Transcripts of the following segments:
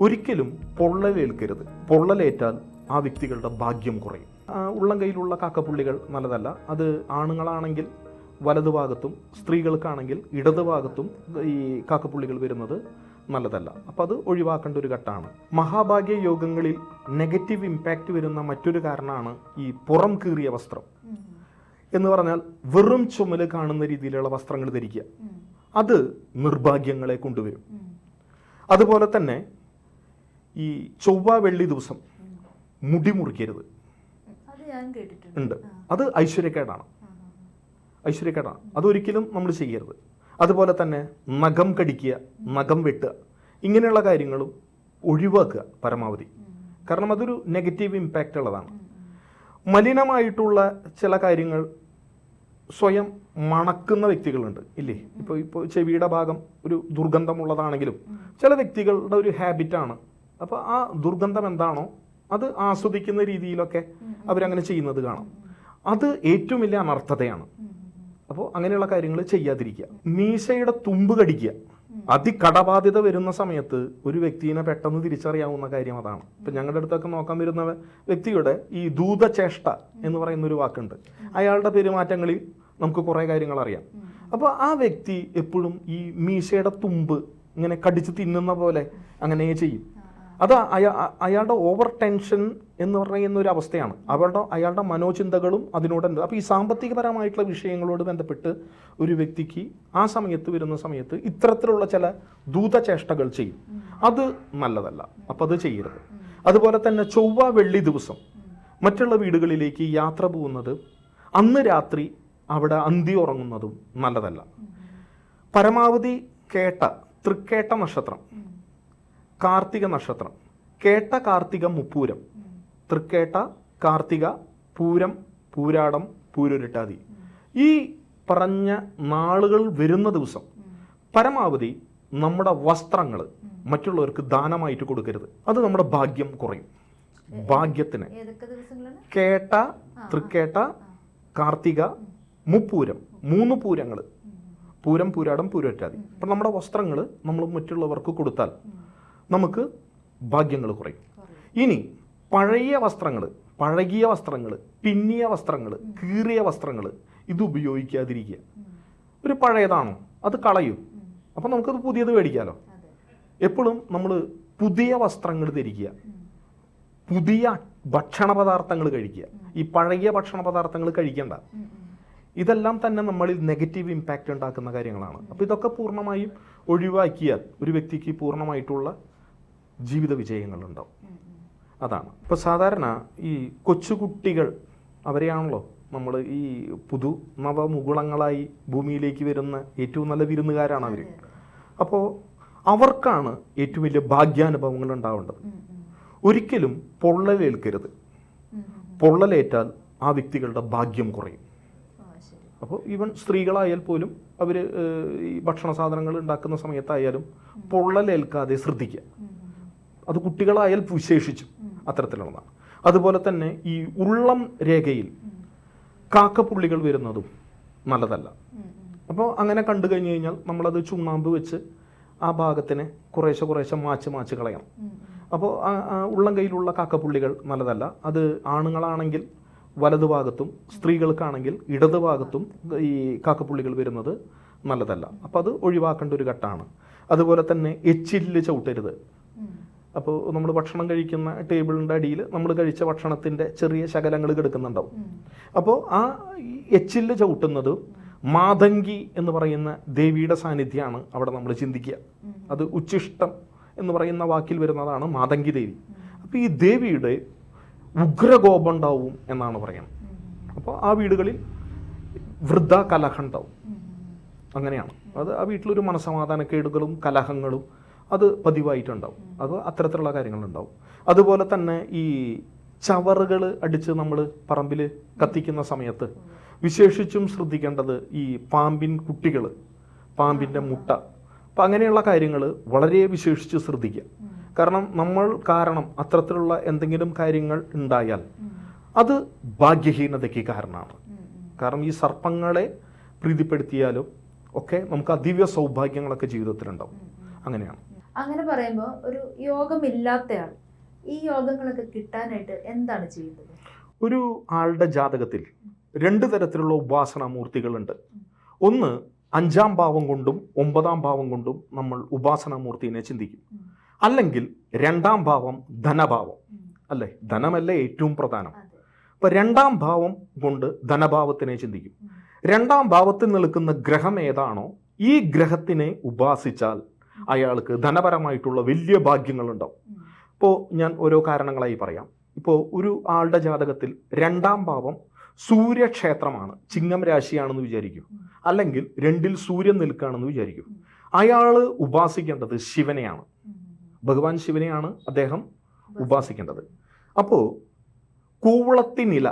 ഒരിക്കലും പൊള്ളലേൽക്കരുത്. പൊള്ളലേറ്റാൽ ആ വ്യക്തികളുടെ ഭാഗ്യം കുറയും. ഉള്ളം കയ്യിലുള്ള കാക്കപ്പുള്ളികൾ നല്ലതല്ല. അത് ആണുങ്ങളാണെങ്കിൽ വലതുഭാഗത്തും സ്ത്രീകൾക്കാണെങ്കിൽ ഇടതുഭാഗത്തും ഈ കാക്കപ്പുള്ളികൾ വരുന്നത് നല്ലതല്ല. അപ്പോൾ അത് ഒഴിവാക്കേണ്ട ഒരു ഘട്ടമാണ് മഹാഭാഗ്യ യോഗങ്ങളിൽ നെഗറ്റീവ് ഇമ്പാക്റ്റ് വരുന്ന മറ്റൊരു കാരണമാണ് ഈ പുറം കീറിയ വസ്ത്രം. എന്ന് പറഞ്ഞാൽ വെറും ചുമൽ കാണുന്ന രീതിയിലുള്ള വസ്ത്രങ്ങൾ ധരിക്കുക. അത് നിർഭാഗ്യങ്ങളെ കൊണ്ടുവരും. അതുപോലെ തന്നെ ഈ ചൊവ്വ വെള്ളി ദിവസം മുടി മുറിക്കരുത്. ഉണ്ട്. അത് ഐശ്വര്യക്കേടാണ്. ഐശ്വര്യക്കേടാണ്. അതൊരിക്കലും നമ്മൾ ചെയ്യരുത്. അതുപോലെ തന്നെ നഖം കടിക്കുക നഖം വെട്ടുക ഇങ്ങനെയുള്ള കാര്യങ്ങളും ഒഴിവാക്കുക പരമാവധി. കാരണം അതൊരു നെഗറ്റീവ് ഇമ്പാക്റ്റ് ഉള്ളതാണ്. മലിനമായിട്ടുള്ള ചില കാര്യങ്ങൾ സ്വയം മണക്കുന്ന വ്യക്തികളുണ്ട്. ഇല്ലേ? ഇപ്പോൾ ഇപ്പോൾ ചെവിയുടെ ഭാഗം ഒരു ദുർഗന്ധമുള്ളതാണെങ്കിലും ചില വ്യക്തികളുടെ ഒരു ഹാബിറ്റാണ് അപ്പോൾ ആ ദുർഗന്ധം എന്താണോ അത് ആസ്വദിക്കുന്ന രീതിയിലൊക്കെ അവരങ്ങനെ ചെയ്യുന്നത് കാണാം. അത് ഏറ്റവും വലിയ അനർത്ഥതയാണ്. അപ്പോൾ അങ്ങനെയുള്ള കാര്യങ്ങൾ ചെയ്യാതിരിക്കുക. മീശയുടെ തുമ്പ് കടിക്കുക. അതികടബാധ്യത വരുന്ന സമയത്ത് ഒരു വ്യക്തിനെ പെട്ടെന്ന് തിരിച്ചറിയാവുന്ന കാര്യം അതാണ്. ഇപ്പം ഞങ്ങളുടെ അടുത്തൊക്കെ നോക്കാൻ വരുന്ന വ്യക്തിയുടെ ഈ ദൂതചേഷ്ട എന്ന് പറയുന്ന ഒരു വാക്കുണ്ട്. അയാളുടെ പെരുമാറ്റങ്ങളിൽ നമുക്ക് കുറേ കാര്യങ്ങൾ അറിയാം. അപ്പോൾ ആ വ്യക്തി എപ്പോഴും ഈ മീശയുടെ തുമ്പ് ഇങ്ങനെ കടിച്ച് തിന്നുന്ന പോലെ അങ്ങനെ ചെയ്യും. അത് അയാ അയാളുടെ ഓവർ ടെൻഷൻ എന്ന് പറയുന്ന ഒരു അവസ്ഥയാണ്. അവരുടെ അയാളുടെ മനോചിന്തകളും അതിനോടുണ്ട് അപ്പോൾ ഈ സാമ്പത്തികപരമായിട്ടുള്ള വിഷയങ്ങളോട് ബന്ധപ്പെട്ട് ഒരു വ്യക്തിക്ക് ആ സമയത്ത് വരുന്ന സമയത്ത് ഇത്തരത്തിലുള്ള ചില ദൂതചേഷ്ടകൾ ചെയ്യും. അത് നല്ലതല്ല. അപ്പോൾ അത് ചെയ്യരുത്. അതുപോലെ തന്നെ ചൊവ്വ വെള്ളി ദിവസം മറ്റുള്ള വീടുകളിലേക്ക് യാത്ര പോകുന്നത് അന്ന് രാത്രി അവിടെ അന്തി ഉറങ്ങുന്നതും നല്ലതല്ല. പരമാവധി കേട്ട തൃക്കേട്ട നക്ഷത്രം കാർത്തിക നക്ഷത്രം. കേട്ട കാർത്തിക മുപ്പൂരം. തൃക്കേട്ട കാർത്തിക പൂരം പൂരാടം പൂരുരുട്ടാതി. ഈ പറഞ്ഞ നാളുകൾ വരുന്ന ദിവസം പരമാവധി നമ്മുടെ വസ്ത്രങ്ങൾ മറ്റുള്ളവർക്ക് ദാനമായിട്ട് കൊടുക്കരുത്. അത് നമ്മുടെ ഭാഗ്യം കുറയും. ഭാഗ്യത്തിന്. കേട്ട തൃക്കേട്ട കാർത്തിക മുപ്പൂരം. മൂന്ന് പൂരങ്ങൾ പൂരം പൂരാടം പൂരറ്റാതി അപ്പം നമ്മുടെ വസ്ത്രങ്ങൾ നമ്മൾ മറ്റുള്ളവർക്ക് കൊടുത്താൽ നമുക്ക് ഭാഗ്യങ്ങൾ കുറയും. ഇനി പഴയ വസ്ത്രങ്ങൾ പഴകിയ വസ്ത്രങ്ങൾ പിന്നിയ വസ്ത്രങ്ങൾ കീറിയ വസ്ത്രങ്ങൾ ഇത് ഉപയോഗിക്കാതിരിക്കുക. ഒരു പഴയതാണോ? അത് കളയും. അപ്പം നമുക്കത് പുതിയത് മേടിക്കാമല്ലോ എപ്പോഴും നമ്മൾ പുതിയ വസ്ത്രങ്ങൾ ധരിക്കുക. പുതിയ ഭക്ഷണ പദാർത്ഥങ്ങൾ കഴിക്കുക. ഈ പഴകിയ ഭക്ഷണ പദാർത്ഥങ്ങൾ കഴിക്കണ്ട. ഇതെല്ലാം തന്നെ നമ്മളിൽ നെഗറ്റീവ് ഇമ്പാക്റ്റ് ഉണ്ടാക്കുന്ന കാര്യങ്ങളാണ്. അപ്പോൾ ഇതൊക്കെ പൂർണമായും ഒഴിവാക്കിയാൽ ഒരു വ്യക്തിക്ക് പൂർണമായിട്ടുള്ള ജീവിത വിജയങ്ങളുണ്ടാവും. അതാണ്. ഇപ്പോൾ സാധാരണ ഈ കൊച്ചുകുട്ടികൾ അവരെയാണല്ലോ നമ്മൾ ഈ പുതു നവമുകുളങ്ങളായി ഭൂമിയിലേക്ക് വരുന്ന ഏറ്റവും നല്ല വിരുന്നുകാരാണ് അവർ അപ്പോൾ അവർക്കാണ് ഏറ്റവും വലിയ ഭാഗ്യാനുഭവങ്ങൾ ഉണ്ടാവേണ്ടത്. ഒരിക്കലും പൊള്ളലേൽക്കരുത്. പൊള്ളലേറ്റാൽ ആ വ്യക്തികളുടെ ഭാഗ്യം കുറയും. അപ്പോൾ ഈവൻ സ്ത്രീകളായാൽ പോലും അവർ ഈ ഭക്ഷണ സാധനങ്ങൾ ഉണ്ടാക്കുന്ന സമയത്തായാലും പൊള്ളലേൽക്കാതെ ശ്രദ്ധിക്കുക. അത് കുട്ടികളായാൽ വിശേഷിച്ചു അത്തരത്തിലുള്ളതാണ് അതുപോലെ തന്നെ ഈ ഉള്ളം രേഖയിൽ കാക്കപ്പുള്ളികൾ വരുന്നതും നല്ലതല്ല. അപ്പോൾ അങ്ങനെ കണ്ടു കഴിഞ്ഞ് കഴിഞ്ഞാൽ നമ്മളത് ചുണ്ണാമ്പ് വെച്ച് ആ ഭാഗത്തിനെ കുറേശ്ശെ കുറേശ്ശെ മാച്ച് മാച്ച് കളയണം. അപ്പോൾ ഉള്ളം കയ്യിലുള്ള കാക്കപ്പുള്ളികൾ നല്ലതല്ല അത് ആണുങ്ങളാണെങ്കിൽ വലതു ഭാഗത്തും സ്ത്രീകൾക്കാണെങ്കിൽ ഇടതു ഭാഗത്തും ഈ കാക്കപ്പുള്ളികൾ വരുന്നത് നല്ലതല്ല അപ്പോൾ അത് ഒഴിവാക്കേണ്ട ഒരു ഘട്ടമാണ് അതുപോലെ തന്നെ എച്ചില്ല് ചവിട്ടരുത്. അപ്പോൾ നമ്മൾ ഭക്ഷണം കഴിക്കുന്ന ടേബിളിന്റെ അടിയിൽ നമ്മൾ കഴിച്ച ഭക്ഷണത്തിന്റെ ചെറിയ ശകലങ്ങൾ കിടക്കുന്നുണ്ടാവും. അപ്പോൾ ആ എച്ചിൽ ചവിട്ടുന്നത് മാതങ്കി എന്ന് പറയുന്ന ദേവിയുടെ സാന്നിധ്യമാണ് അവിടെ നമ്മൾ ചിന്തിക്കുക. അത് ഉച്ചിഷ്ടം എന്ന് പറയുന്ന വാക്കിൽ വരുന്നതാണ് മാതങ്കി ദേവി. അപ്പോൾ ഈ ദേവിയുടെ ഉഗ്രകോപം ഉണ്ടാവും എന്നാണ് പറയുന്നത്. അപ്പോൾ ആ വീടുകളിൽ വൃദ്ധ കലഹം ഉണ്ടാവും. അങ്ങനെയാണ്. അത് ആ വീട്ടിലൊരു മനസമാധാനക്കേടുകളും കലഹങ്ങളും അത് പതിവായിട്ടുണ്ടാവും. അത് അത്തരത്തിലുള്ള കാര്യങ്ങളുണ്ടാവും. അതുപോലെ തന്നെ ഈ ചവറുകൾ അടിച്ച് നമ്മൾ പറമ്പിൽ കത്തിക്കുന്ന സമയത്ത് വിശേഷിച്ചും ശ്രദ്ധിക്കേണ്ടത് ഈ പാമ്പിൻ കുട്ടികൾ പാമ്പിന്റെ മുട്ട. അപ്പം അങ്ങനെയുള്ള കാര്യങ്ങൾ വളരെ വിശേഷിച്ച് ശ്രദ്ധിക്കുക. കാരണം നമ്മൾ കാരണം അത്തരത്തിലുള്ള എന്തെങ്കിലും കാര്യങ്ങൾ ഉണ്ടായാൽ അത് ഭാഗ്യഹീനതയ്ക്ക് കാരണമാണ്. കാരണം ഈ സർപ്പങ്ങളെ പ്രീതിപ്പെടുത്തിയാലും ഒക്കെ നമുക്ക് അതിവ്യ സൗഭാഗ്യങ്ങളൊക്കെ ജീവിതത്തിലുണ്ടാവും. അങ്ങനെയാണ്. അങ്ങനെ പറയുമ്പോൾ ഒരു യോഗമില്ലാത്തയാൾ. ഈ യോഗങ്ങളൊക്കെ കിട്ടാനായിട്ട് എന്താണ് ചെയ്യുന്നത് ഒരു ആളുടെ ജാതകത്തിൽ രണ്ട് തരത്തിലുള്ള ഉപാസനാമൂർത്തികളുണ്ട്. ഒന്ന് അഞ്ചാം ഭാവം കൊണ്ടും ഒമ്പതാം ഭാവം കൊണ്ടും നമ്മൾ ഉപാസനാമൂർത്തിനെ ചിന്തിക്കും. അല്ലെങ്കിൽ രണ്ടാം ഭാവം ധനഭാവം. അല്ലേ? ധനമല്ലേ ഏറ്റവും പ്രധാനം. അപ്പൊ രണ്ടാം ഭാവം കൊണ്ട് ധനഭാവത്തിനെ ചിന്തിക്കും. രണ്ടാം ഭാവത്തിൽ നിൽക്കുന്ന ഗ്രഹം ഏതാണോ ഈ ഗ്രഹത്തിനെ ഉപാസിച്ചാൽ അയാൾക്ക് ധനപരമായിട്ടുള്ള വലിയ ഭാഗ്യങ്ങളുണ്ടാവും. ഇപ്പോൾ ഞാൻ ഓരോ കാരണങ്ങളായി പറയാം. ഇപ്പോൾ ഒരു ആളുടെ ജാതകത്തിൽ രണ്ടാം ഭാവം സൂര്യക്ഷേത്രമാണ്. ചിങ്ങം രാശിയാണെന്ന് വിചാരിക്കും. അല്ലെങ്കിൽ രണ്ടിൽ സൂര്യൻ നിൽക്കുകയാണെന്ന് വിചാരിക്കും. അയാൾ ഉപാസിക്കേണ്ടത് ശിവനെയാണ്. ഭഗവാൻ ശിവനെയാണ് അദ്ദേഹം ഉപാസിക്കേണ്ടത്. അപ്പോൾ കൂവളത്തിനില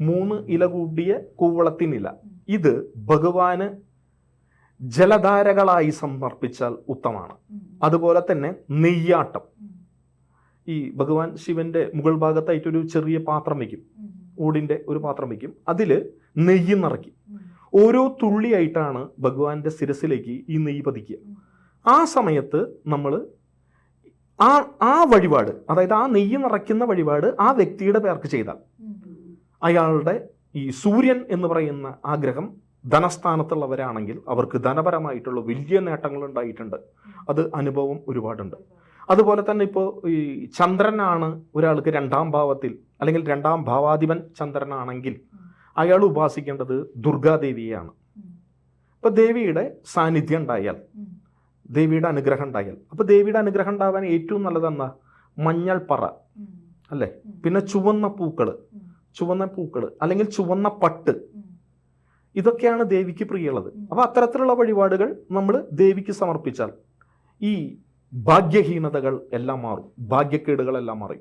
മൂന്ന് ഇല കൂടിയ കൂവളത്തിനില ഇത് ഭഗവാന് ജലധാരകളായി സമർപ്പിച്ചാൽ ഉത്തമാണ്. അതുപോലെ തന്നെ നെയ്യാട്ടം. ഈ ഭഗവാൻ ശിവന്റെ മുകൾ ഭാഗത്തായിട്ടൊരു ചെറിയ പാത്രം വയ്ക്കും ഊടിന്റെ ഒരു പാത്രം വയ്ക്കും അതിൽ നെയ്യ് നിറയ്ക്കും. ഓരോ തുള്ളിയായിട്ടാണ് ഭഗവാന്റെ ശിരസിലേക്ക് ഈ നെയ്യ് പതിക്കുക. ആ സമയത്ത് നമ്മൾ ആ ആ വഴിപാട് അതായത് ആ നെയ്യ് നിറയ്ക്കുന്ന വഴിപാട് ആ വ്യക്തിയുടെ പേർക്ക് ചെയ്താൽ അയാളുടെ ഈ സൂര്യൻ എന്ന് പറയുന്ന ആ ഗ്രഹം ധനസ്ഥാനത്തുള്ളവരാണെങ്കിൽ അവർക്ക് ധനപരമായിട്ടുള്ള വലിയ നേട്ടങ്ങൾ ഉണ്ടായിട്ടുണ്ട് അത് അനുഭവം ഒരുപാടുണ്ട് അതുപോലെ തന്നെ ഇപ്പോൾ ഈ ചന്ദ്രനാണ് ഒരാൾക്ക് രണ്ടാം ഭാവത്തിൽ അല്ലെങ്കിൽ രണ്ടാം ഭാവാധിപൻ ചന്ദ്രനാണെങ്കിൽ അയാൾ ഉപാസിക്കേണ്ടത് ദുർഗാദേവിയെയാണ് ഇപ്പം ദേവിയുടെ സാന്നിധ്യം ഉണ്ടായാൽ ദേവിയുടെ അനുഗ്രഹം ഉണ്ടായാൽ അപ്പോൾ ദേവിയുടെ അനുഗ്രഹം ഉണ്ടാവാൻ ഏറ്റവും നല്ലതെന്നാ മഞ്ഞൾപ്പറ. അല്ലേ പിന്നെ ചുവന്ന പൂക്കൾ ചുവന്ന പൂക്കൾ അല്ലെങ്കിൽ ചുവന്ന പട്ട്. ഇതൊക്കെയാണ് ദേവിക്ക് പ്രിയമുള്ളത് അപ്പോൾ അപ്പൊ അത്തരത്തിലുള്ള വഴിപാടുകൾ നമ്മൾ ദേവിക്ക് സമർപ്പിച്ചാൽ ഈ ഭാഗ്യഹീനതകൾ എല്ലാം മാറും. ഭാഗ്യക്കേടുകളെല്ലാം മാറി.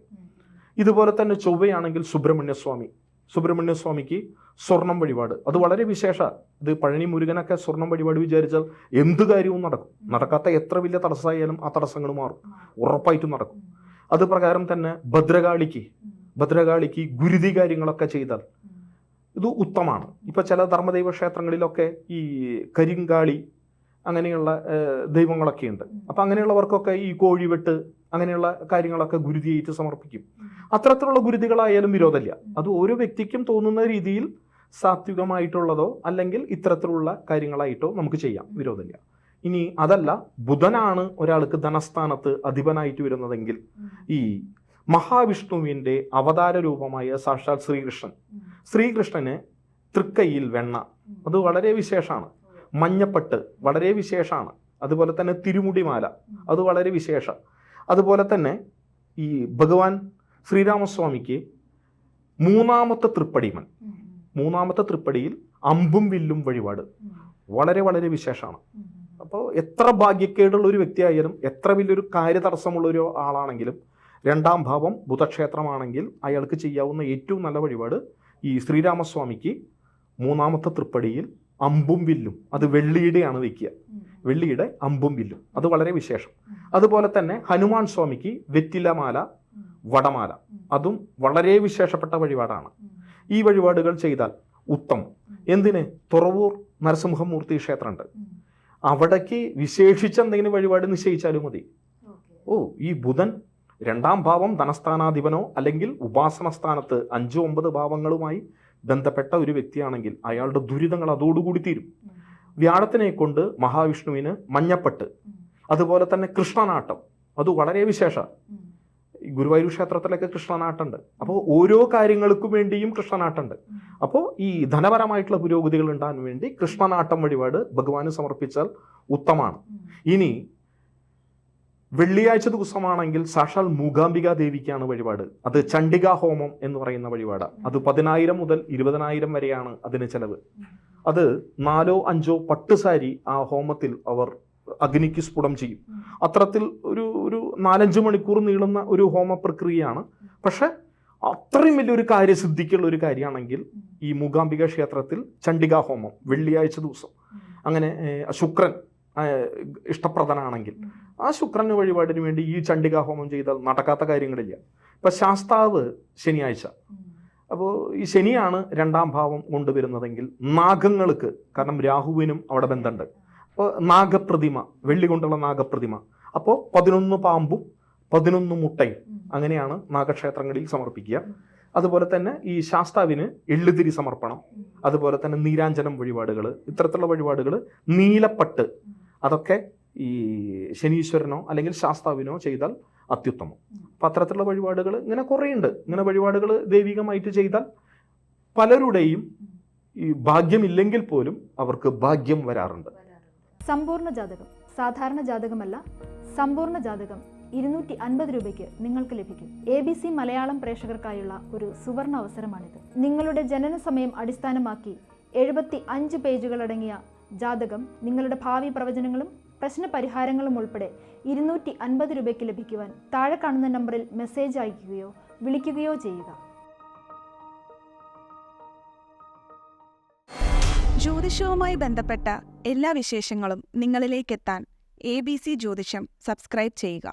ഇതുപോലെ തന്നെ ചൊവ്വയാണെങ്കിൽ സുബ്രഹ്മണ്യസ്വാമി. സുബ്രഹ്മണ്യസ്വാമിക്ക് സുബ്രഹ്മണ്യ സ്വാമിക്ക് സ്വർണം വഴിപാട്. അത് വളരെ വിശേഷ. ഇത് പഴനി മുരുകനൊക്കെ സ്വർണം വഴിപാട് വിചാരിച്ചാൽ എന്ത് കാര്യവും നടക്കും. നടക്കാത്ത എത്ര വലിയ തടസ്സമായാലും ആ തടസ്സങ്ങൾ മാറും. ഉറപ്പായിട്ടും നടക്കും. അത് പ്രകാരം തന്നെ ഭദ്രകാളിക്ക് ഭദ്രകാളിക്ക് ഗുരുതി കാര്യങ്ങളൊക്കെ ചെയ്താൽ. ഇത് ഉത്തമാണ്. ഇപ്പൊ ചില ധർമ്മദൈവ ക്ഷേത്രങ്ങളിലൊക്കെ ഈ കരിങ്കാളി അങ്ങനെയുള്ള ദൈവങ്ങളൊക്കെ ഉണ്ട് അപ്പൊ അങ്ങനെയുള്ളവർക്കൊക്കെ ഈ കോഴിവെട്ട് അങ്ങനെയുള്ള കാര്യങ്ങളൊക്കെ ഗുരുതിയേറ്റ് സമർപ്പിക്കും. അത്തരത്തിലുള്ള ഗുരുതികളായാലും വിരോധമില്ല. അത് ഓരോ വ്യക്തിക്കും തോന്നുന്ന രീതിയിൽ സാത്വികമായിട്ടുള്ളതോ അല്ലെങ്കിൽ ഇത്തരത്തിലുള്ള കാര്യങ്ങളായിട്ടോ നമുക്ക് ചെയ്യാം. വിരോധമില്ല. ഇനി അതല്ല ബുധനാണ് ഒരാൾക്ക് ധനസ്ഥാനത്ത് അധിപനായിട്ട് വരുന്നതെങ്കിൽ ഈ മഹാവിഷ്ണുവിന്റെ അവതാര രൂപമായ സാക്ഷാൽ ശ്രീകൃഷ്ണൻ. ശ്രീകൃഷ്ണന് തൃക്കൈയിൽ വെണ്ണ. അത് വളരെ വിശേഷമാണ് മഞ്ഞപ്പട്ട് വളരെ വിശേഷമാണ് അതുപോലെ തന്നെ തിരുമുടിമാല. അത് വളരെ വിശേഷം അതുപോലെ തന്നെ ഈ ഭഗവാൻ ശ്രീരാമസ്വാമിക്ക് മൂന്നാമത്തെ തൃപ്പടിമൻ മൂന്നാമത്തെ തൃപ്പടിയിൽ അമ്പും വില്ലും വഴിപാട് വളരെ വളരെ വിശേഷമാണ് അപ്പോൾ എത്ര ഭാഗ്യക്കേടുള്ള ഒരു വ്യക്തിയായാലും എത്ര വലിയൊരു കാര്യതടസ്സമുള്ള ഒരു ആളാണെങ്കിലും രണ്ടാം ഭാവം ബുധക്ഷേത്രമാണെങ്കിൽ അയാൾക്ക് ചെയ്യാവുന്ന ഏറ്റവും നല്ല വഴിപാട് ഈ ശ്രീരാമസ്വാമിക്ക് മൂന്നാമത്തെ തൃപ്പടിയിൽ അമ്പും വില്ലും. അത് വെള്ളിയുടെയാണ് വയ്ക്കുക. വെള്ളിയുടെ അമ്പും വില്ലും. അത് വളരെ വിശേഷം. അതുപോലെ തന്നെ ഹനുമാൻ സ്വാമിക്ക് വെറ്റിലമാല വടമാല. അതും വളരെ വിശേഷപ്പെട്ട വഴിപാടാണ്. ഈ വഴിപാടുകൾ ചെയ്താൽ ഉത്തമം. എന്തിന്? തുറവൂർ നരസിംഹമൂർത്തി ക്ഷേത്രമുണ്ട്. അവിടേക്ക് വിശേഷിച്ച് എന്തെങ്കിലും വഴിപാട് നിശ്ചയിച്ചാലും മതി. ഓ ഈ ബുധൻ രണ്ടാം ഭാവം ധനസ്ഥാനാധിപനോ അല്ലെങ്കിൽ ഉപാസന സ്ഥാനത്ത് അഞ്ചോ ഒമ്പത് ഭാവങ്ങളുമായി ബന്ധപ്പെട്ട ഒരു വ്യക്തിയാണെങ്കിൽ അയാളുടെ ദുരിതങ്ങൾ അതോടുകൂടി തീരും. വ്യാഴത്തിനെ കൊണ്ട് മഹാവിഷ്ണുവിന് മഞ്ഞപ്പെട്ട് അതുപോലെ തന്നെ കൃഷ്ണനാട്ടം. അത് വളരെ വിശേഷ. ഗുരുവായൂർ ക്ഷേത്രത്തിലൊക്കെ കൃഷ്ണനാട്ടുണ്ട്. അപ്പോൾ ഓരോ കാര്യങ്ങൾക്കും വേണ്ടിയും കൃഷ്ണനാട്ടുണ്ട്. അപ്പോൾ ഈ ധനപരമായിട്ടുള്ള പുരോഗതികൾ ഉണ്ടാകാൻ വേണ്ടി കൃഷ്ണനാട്ടം വഴിപാട് ഭഗവാന് സമർപ്പിച്ചാൽ ഉത്തമാണ് ഇനി വെള്ളിയാഴ്ച ദിവസമാണെങ്കിൽ സാക്ഷാൽ മൂകാംബിക ദേവിക്കാണ് വഴിപാട്. അത് ചണ്ഡിക ഹോമം എന്ന് പറയുന്ന വഴിപാടാണ്. അത് പതിനായിരം മുതൽ ഇരുപതിനായിരം വരെയാണ് അതിന് ചെലവ്. അത് നാലോ അഞ്ചോ പട്ട് സാരി ആ ഹോമത്തിൽ അവർ അഗ്നിക്ക് സ്ഫുടം ചെയ്യും. അത്തരത്തിൽ ഒരു ഒരു നാലഞ്ച് മണിക്കൂർ നീളുന്ന ഒരു ഹോമ പ്രക്രിയയാണ്. പക്ഷെ അത്രയും വലിയൊരു കാര്യസിദ്ധിക്കുള്ള ഒരു കാര്യമാണെങ്കിൽ ഈ മൂകാംബിക ക്ഷേത്രത്തിൽ ചണ്ഡിക ഹോമം വെള്ളിയാഴ്ച ദിവസം. അങ്ങനെ ശുക്രൻ ഇഷ്ടപ്രദനാണെങ്കിൽ. ആ ശുക്രന് വഴിപാടിന് വേണ്ടി ഈ ചണ്ഡികാ ഹോമം ചെയ്താൽ നടക്കാത്ത കാര്യങ്ങളില്ല. ഇപ്പൊ ശാസ്താവ് ശനിയാഴ്ച. അപ്പോൾ ഈ ശനിയാണ് രണ്ടാം ഭാവം കൊണ്ടുവരുന്നതെങ്കിൽ നാഗങ്ങൾക്ക് കാരണം രാഹുവിനും അവിടെ ബന്ധമുണ്ട് അപ്പോൾ നാഗപ്രതിമ വെള്ളി കൊണ്ടുള്ള നാഗപ്രതിമ. അപ്പോൾ പതിനൊന്ന് പാമ്പും പതിനൊന്ന് മുട്ടയും അങ്ങനെയാണ് നാഗക്ഷേത്രങ്ങളിൽ സമർപ്പിക്കുക. അതുപോലെ തന്നെ ഈ ശാസ്താവിന് എള്ളുതിരി സമർപ്പണം. അതുപോലെ തന്നെ നീരാഞ്ജനം വഴിപാടുകൾ ഇത്തരത്തിലുള്ള വഴിപാടുകൾ നീലപ്പട്ട് അതൊക്കെ ഈ ശനീശ്വരനോ അല്ലെങ്കിൽ ശാസ്താവിനോ ചെയ്താൽ അത്യുത്തമം. അപ്പം അത്തരത്തിലുള്ള വഴിപാടുകൾ ഇങ്ങനെ കുറേ ഉണ്ട് ഇങ്ങനെ വഴിപാടുകൾ ദൈവികമായിട്ട് ചെയ്താൽ പലരുടെയും ഈ ഭാഗ്യമില്ലെങ്കിൽ പോലും അവർക്ക് ഭാഗ്യം വരാറുണ്ട്. സമ്പൂർണ ജാതകം സാധാരണ ജാതകമല്ല സമ്പൂർണ ജാതകം ഇരുന്നൂറ്റി അൻപത് രൂപയ്ക്ക് നിങ്ങൾക്ക് ലഭിക്കും എ ബി സി മലയാളം പ്രേക്ഷകർക്കായുള്ള ഒരു സുവർണ അവസരമാണിത് നിങ്ങളുടെ ജനന സമയം അടിസ്ഥാനമാക്കി എഴുപത്തി അഞ്ച് പേജുകളടങ്ങിയ ജാതകം നിങ്ങളുടെ ഭാവി പ്രവചനങ്ങളും പ്രശ്ന പരിഹാരങ്ങളും ഉൾപ്പെടെ ഇരുന്നൂറ്റി അൻപത് രൂപയ്ക്ക് ലഭിക്കുവാൻ താഴെ കാണുന്ന നമ്പറിൽ മെസ്സേജ് അയക്കുകയോ വിളിക്കുകയോ ചെയ്യുക. ജ്യോതിഷവുമായി ബന്ധപ്പെട്ട എല്ലാ വിശേഷങ്ങളും നിങ്ങളിലേക്കെത്താൻ എ ബി സി ജ്യോതിഷം സബ്സ്ക്രൈബ് ചെയ്യുക.